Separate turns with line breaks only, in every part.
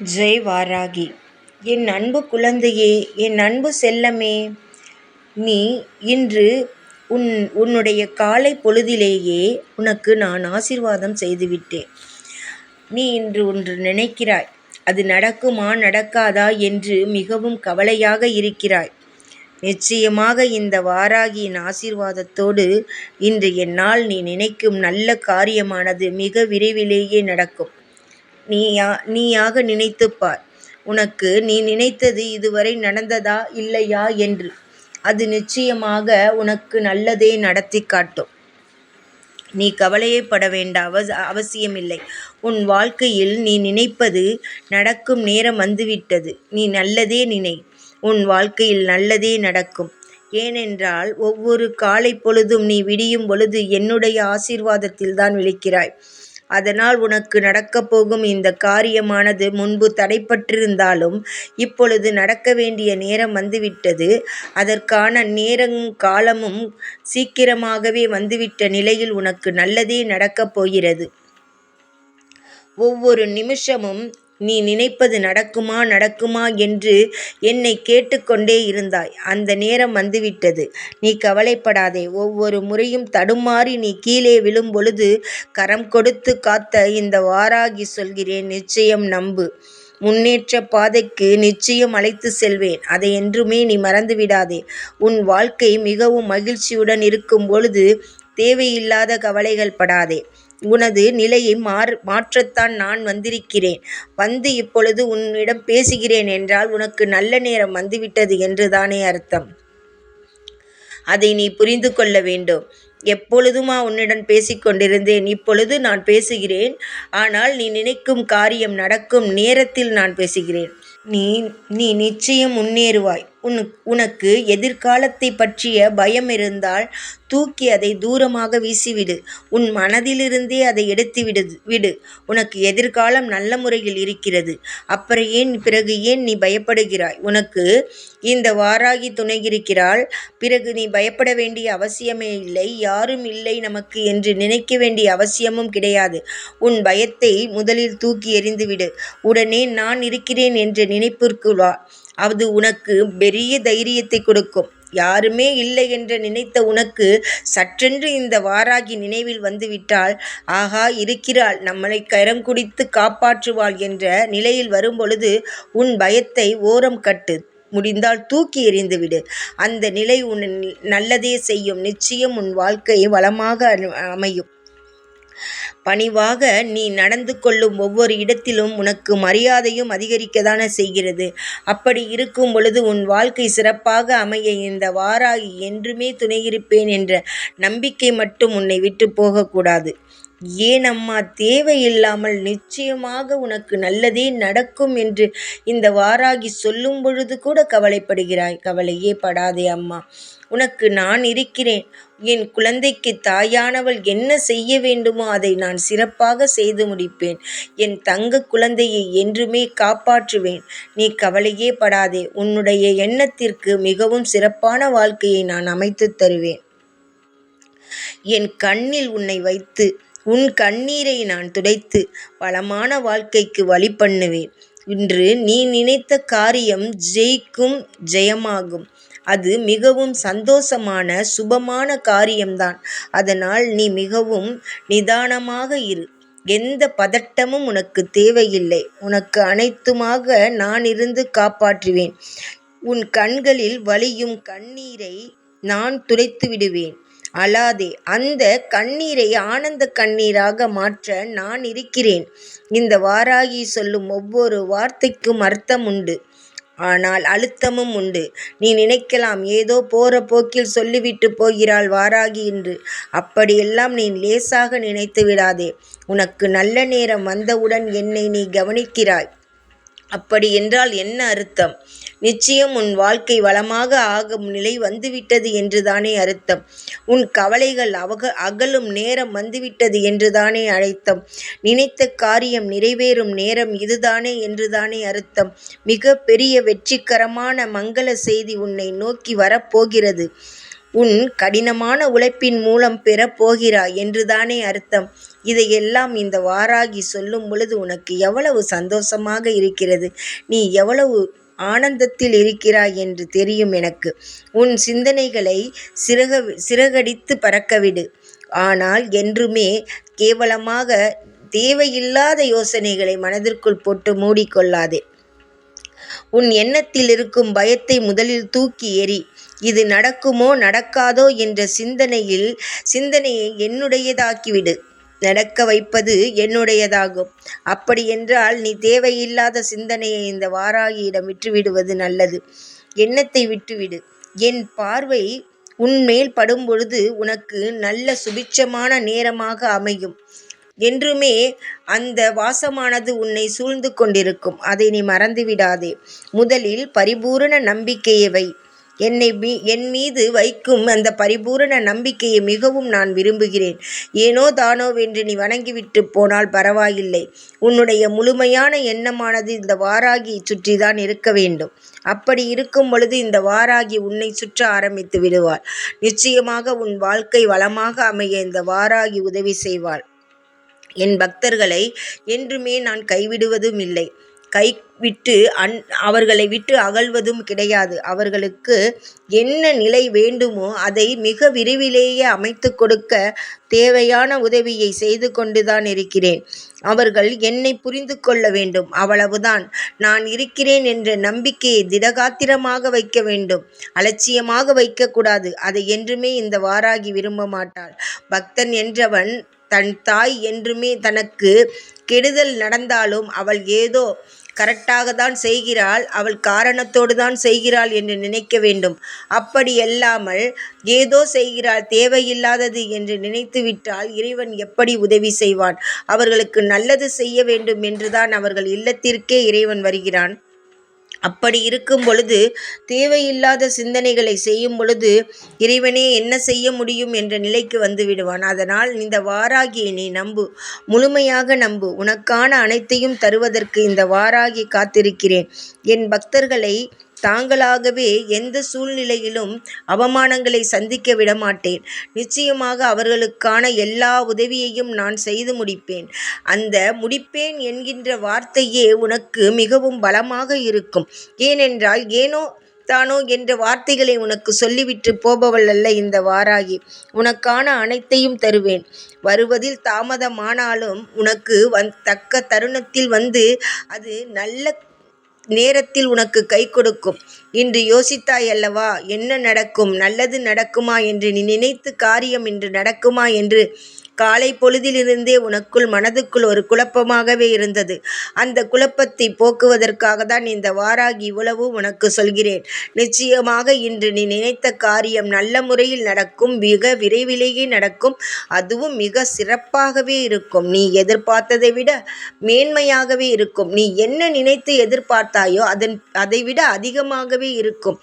ஜெய் வாராகி. என் அன்பு குழந்தையே என் அன்பு செல்லமே நீ இன்று உன் உன்னுடைய காலை பொழுதிலேயே உனக்கு நான் ஆசிர்வாதம் செய்துவிட்டேன். நீ இன்று ஒன்று நினைக்கிறாய் அது நடக்குமா நடக்காதா என்று மிகவும் கவலையாக இருக்கிறாய். நிச்சயமாக இந்த வாராகியின் ஆசீர்வாதத்தோடு இன்று என்னால் நீ நினைக்கும் நல்ல காரியமானது மிக விரைவிலேயே நடக்கும். நீயா நீயாக நினைத்துப் பார் உனக்கு நீ நினைத்தது இதுவரை நடந்ததா இல்லையா என்று. அது நிச்சயமாக உனக்கு நல்லதே நடத்தி காட்டும். நீ கவலையப்பட வேண்ட அவ அவசியமில்லை. உன் வாழ்க்கையில் நீ நினைப்பது நடக்கும் நேரம் வந்துவிட்டது. நீ நல்லதே நினை. உன் வாழ்க்கையில் நல்லதே நடக்கும். ஏனென்றால் ஒவ்வொரு காலை பொழுதும் நீ விடியும் பொழுது என்னுடைய ஆசீர்வாதத்தில் தான் விழிக்கிறாய். அதனால் உனக்கு நடக்கப் போகும் இந்த காரியமானது முன்பு தடைப்பட்டிருந்தாலும் இப்பொழுது நடக்க வேண்டிய நேரம் வந்துவிட்டது. அதற்கான நேரம் காலமும் சீக்கிரமாகவே வந்துவிட்ட நிலையில் உனக்கு நல்லதே நடக்கப் போகிறது. ஒவ்வொரு நிமிஷமும் நீ நினைப்பது நடக்குமா நடக்குமா என்று என்னை கேட்டுக்கொண்டே இருந்தாய். அந்த நேரம் வந்துவிட்டது. நீ கவலைப்படாதே. ஒவ்வொரு முறையும் தடுமாறி நீ கீழே விழும் பொழுது கரம் கொடுத்து காத்த இந்த வாராகி சொல்கிறேன் நிச்சயம் நம்பு. முன்னேற்ற பாதைக்கு நிச்சயம் அழைத்து செல்வேன். அதை என்றுமே நீ மறந்துவிடாதே. உன் வாழ்க்கை மிகவும் மகிழ்ச்சியுடன் இருக்கும் பொழுது தேவையில்லாத கவலைகள் படாதே. உனது நிலையை மாற் மாற்றத்தான் நான் வந்திருக்கிறேன். வந்து இப்பொழுது உன்னிடம் பேசுகிறேன் என்றால் உனக்கு நல்ல நேரம் வந்துவிட்டது என்று தானே அர்த்தம். அதை நீ புரிந்து கொள்ள வேண்டும். எப்பொழுதுமா உன்னிடம் பேசிக் கொண்டிருந்தேன் இப்பொழுது நான் பேசுகிறேன். ஆனால் நீ நினைக்கும் காரியம் நடக்கும் நேரத்தில் நான் பேசுகிறேன். நீ நீ நிச்சயம் முன்னேறுவாய். உன் உனக்கு எதிர்காலத்தை பற்றிய பயம் இருந்தால் தூக்கி அதை தூரமாக வீசிவிடு. உன் மனதிலிருந்தே அதை எடுத்து விடு விடு. உனக்கு எதிர்காலம் நல்ல முறையில் இருக்கிறது. அப்புறம் ஏன் பிறகு ஏன் நீ பயப்படுகிறாய்? உனக்கு இந்த வாராகி துணை இருக்கிறாள். பிறகு நீ பயப்பட வேண்டிய அவசியமே இல்லை. யாரும் இல்லை நமக்கு என்று நினைக்க வேண்டிய அவசியமும் கிடையாது. உன் பயத்தை முதலில் தூக்கி எறிந்துவிடு. உடனே நான் இருக்கிறேன் என்ற நினைப்பிற்கு வா. அது உனக்கு பெரிய தைரியத்தை கொடுக்கும். யாருமே இல்லை என்று நினைத்த உனக்கு சற்றென்று இந்த வாராகி நினைவில் வந்துவிட்டால் ஆகா இருக்கிறாள். நம்மளை கரம் குடித்து காப்பாற்றுவாள் என்ற நிலையில் வரும்பொழுது உன் பயத்தை ஓரம் கட்டு. முடிந்தால் தூக்கி எறிந்துவிடு அந்த நிலை உன் நல்லதே செய்யும். நிச்சயம் உன் வாழ்க்கை வளமாக அமையும். பணிவாக நீ நடந்து கொள்ளும் ஒவ்வொரு இடத்திலும் உனக்கு மரியாதையும் அதிகரிக்கதான செய்கிறது. அப்படி இருக்கும் பொழுது உன் வாழ்க்கை சிறப்பாக அமைய இந்த வாராகி என்றுமே துணையிருப்பேன் என்ற நம்பிக்கை மட்டும் உன்னை விட்டு போகக்கூடாது. ஏன் அம்மா தேவையில்லாமல் நிச்சயமாக உனக்கு நல்லதே நடக்கும் என்று இந்த வாராகி சொல்லும் பொழுது கூட கவலைப்படுகிறாய். கவலையே படாதே அம்மா. உனக்கு நான் இருக்கிறேன். என் குழந்தைக்கு தாயானவள் என்ன செய்ய வேண்டுமோ அதை நான் சிறப்பாக செய்து முடிப்பேன். என் தங்க குழந்தையை என்றுமே காப்பாற்றுவேன். நீ கவலையே படாதே. உன்னுடைய எண்ணத்திற்கு மிகவும் சிறப்பான வாழ்க்கையை நான் அமைத்து தருவேன். என் கண்ணில் உன்னை வைத்து உன் கண்ணீரை நான் துடைத்து வளமான வாழ்க்கைக்கு வழி பண்ணுவேன் இன்று நீ நினைத்த காரியம் ஜெயிக்கும் ஜெயமாகும். அது மிகவும் சந்தோஷமான சுபமான காரியம்தான். அதனால் நீ மிகவும் நிதானமாக இரு. எந்த பதட்டமும் உனக்கு தேவையில்லை. உனக்கு அனைத்துமாக நான் இருந்து காப்பாற்றுவேன். உன் கண்களில் வழியும் கண்ணீரை நான் துடைத்து விடுவேன். அழாதே. அந்த கண்ணீரை ஆனந்த கண்ணீராக மாற்ற நான் இருக்கிறேன். இந்த வாராகி சொல்லும் ஒவ்வொரு வார்த்தைக்கும் அர்த்தம் உண்டு. ஆனால் அழுத்தமும் உண்டு. நீ நினைக்கலாம் ஏதோ போற போக்கில் சொல்லிவிட்டு போகிறாள் வாராகி என்று. அப்படியெல்லாம் நீ லேசாக நினைத்து விடாதே. உனக்கு நல்ல நேரம் வந்தவுடன் என்னை நீ கவனிக்கிறாய். அப்படி என்றால் என்ன அர்த்தம்? நிச்சயம் உன் வாழ்க்கை வளமாக ஆகும் நிலை வந்துவிட்டது என்றுதானே அர்த்தம். உன் கவலைகள் அவக அகலும் நேரம் வந்துவிட்டது என்றுதானே அழைத்தம். நினைத்த காரியம் நிறைவேறும் நேரம் இதுதானே என்றுதானே அர்த்தம். மிக பெரிய வெற்றிகரமான மங்கள செய்தி உன்னை நோக்கி வரப்போகிறது. உன் கடினமான உழைப்பின் மூலம் பெறப்போகிறாய் என்றுதானே அர்த்தம். இதையெல்லாம் இந்த வாராகி சொல்லும் பொழுது உனக்கு எவ்வளவு சந்தோஷமாக இருக்கிறது. நீ எவ்வளவு ஆனந்தத்தில் இருக்கிறாய் என்று தெரியும் எனக்கு. உன் சிந்தனைகளை சிறக சிறகடித்து பறக்கவிடு. ஆனால் என்றுமே கேவலமாக தேவையில்லாத யோசனைகளை மனதிற்குள் போட்டு மூடிக்கொள்ளாதே. உன் எண்ணத்தில் இருக்கும் பயத்தை முதலில் தூக்கி எறி இது நடக்குமோ நடக்காதோ என்ற சிந்தனையில் சிந்தனையை என்னுடையதாக்கிவிடு. நடக்க வைப்பது என்னுடையதாகும். அப்படியென்றால் நீ தேவையில்லாத சிந்தனையை இந்த வாராகியிடம் விட்டுவிடுவது நல்லது. எண்ணத்தை விட்டுவிடு. என் பார்வை உன்மேல் படும்பொழுது உனக்கு நல்ல சுபிட்சமான நேரமாக அமையும். என்றுமே அந்த வாசமானது உன்னை சூழ்ந்து கொண்டிருக்கும். அதை நீ மறந்துவிடாதே. முதலில் பரிபூரண நம்பிக்கையை வை. என்னை மீ என் மீது வைக்கும் அந்த பரிபூரண நம்பிக்கையை மிகவும் நான் விரும்புகிறேன். ஏனோ தானோ வென்று நீ வணங்கிவிட்டு போனால் பரவாயில்லை. உன்னுடைய முழுமையான எண்ணமானது இந்த வாராகி சுற்றிதான் இருக்க வேண்டும். அப்படி இருக்கும் பொழுது இந்த வாராகி உன்னை சுற்ற ஆரம்பித்து விடுவாள். நிச்சயமாக உன் வாழ்க்கை வளமாக அமைய இந்த வாராகி உதவி செய்வாள். என் பக்தர்களை என்றுமே நான் கைவிடுவதும் இல்லை. கை விட்டு அன் அவர்களை விட்டு அகழ்வதும் கிடையாது. அவர்களுக்கு என்ன நிலை வேண்டுமோ அதை மிக விரைவிலேயே அமைத்து கொடுக்க தேவையான உதவியை செய்து கொண்டுதான் இருக்கிறேன். அவர்கள் என்னை புரிந்து கொள்ள வேண்டும். அவ்வளவுதான். நான் இருக்கிறேன் என்ற நம்பிக்கையை திடகாத்திரமாக வைக்க வேண்டும். அலட்சியமாக வைக்கக்கூடாது. அதை என்றுமே இந்த வாராகி விரும்ப மாட்டாள். பக்தன் என்றவன் தன் தாய் என்றுமே தனக்கு கெடுதல் நடந்தாலும் அவள் ஏதோ கரெக்டாக தான் செய்கிறாள் அவள் காரணத்தோடு தான் செய்கிறாள் என்று நினைக்க வேண்டும். அப்படி அல்லாமல் ஏதோ செய்கிறாள் தேவையில்லாதது என்று நினைத்துவிட்டால் இறைவன் எப்படி உதவி செய்வான்? அவர்களுக்கு நல்லது செய்ய வேண்டும் என்றுதான் அவர்கள் இல்லத்திற்கே இறைவன் வருகிறான். அப்படி இருக்கும் பொழுது தேவையில்லாத சிந்தனைகளை செய்யும் பொழுது இறைவனே என்ன செய்ய முடியும் என்ற நிலைக்கு வந்து விடுவான். அதனால் இந்த வாராகியை நீ நம்பு. முழுமையாக நம்பு. உனக்கான அனைத்தையும் தருவதற்கு இந்த வாராகி காத்திருக்கிறேன். என் பக்தர்களை தாங்களாகவே எந்த சூழ்நிலையிலும் அவமானங்களை சந்திக்க விடமாட்டேன். நிச்சயமாக அவர்களுக்கான எல்லா உதவியையும் நான் செய்து முடிப்பேன். அந்த முடிப்பேன் என்கின்ற வார்த்தையே உனக்கு மிகவும் பலமாக இருக்கும். ஏனென்றால் ஏனோ தானோ என்ற வார்த்தைகளை உனக்கு சொல்லிவிட்டு போபவள் அல்ல இந்த வாராகி. உனக்கான அனைத்தையும் தருவேன். வருவதில் தாமதமானாலும் உனக்கு வந் தக்க தருணத்தில் வந்து அது நல்ல நேரத்தில் உனக்கு கை கொடுக்கும். இன்று யோசித்தாய் அல்லவா என்ன நடக்கும்? நல்லது நடக்குமா என்று நீ நினைத்து காரியம் இன்று நடக்குமா என்று காலை பொழுதிலிருந்தே உனக்குள் மனதுக்குள் ஒரு குழப்பமாகவே இருந்தது. அந்த குழப்பத்தை போக்குவதற்காக தான் இந்த வாராகி இவ்வளவு உனக்கு சொல்கிறேன். நிச்சயமாக இன்று நீ நினைத்த காரியம் நல்ல முறையில் நடக்கும் மிக விரைவிலேயே நடக்கும். அதுவும் மிக சிறப்பாகவே இருக்கும். நீ எதிர்பார்த்ததை விட மேன்மையாகவே இருக்கும். நீ என்ன நினைத்து எதிர்பார்த்தாயோ அதன் அதை விட அதிகமாகவே இருக்கும்.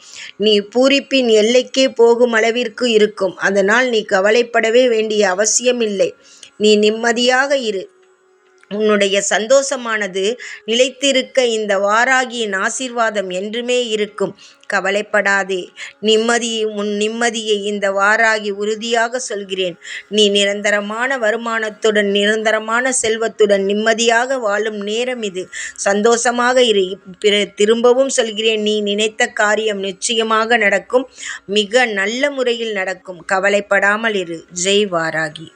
நீ பூரிப்பின் எல்லைக்கே போகும் அளவிற்கு இருக்கும். அதனால் நீ கவலைப்படவே வேண்டிய அவசியம் இல்லை நீ நிம்மதியாக இரு. உன்னுடைய சந்தோஷமானது நிலைத்திருக்க இந்த வாராகியின் ஆசீர்வாதம் என்றுமே இருக்கும். கவலைப்படாதே. நிம்மதி உன் நிம்மதியை இந்த வாராகி உறுதியாக சொல்கிறேன். நீ நிரந்தரமான வருமானத்துடன் நிரந்தரமான செல்வத்துடன் நிம்மதியாக வாழும் நேரம் இது. சந்தோஷமாக இரு. பிற திரும்பவும் சொல்கிறேன் நீ நினைத்த காரியம் நிச்சயமாக நடக்கும். மிக நல்ல முறையில் நடக்கும். கவலைப்படாமல் இரு. ஜெய் வாராகி.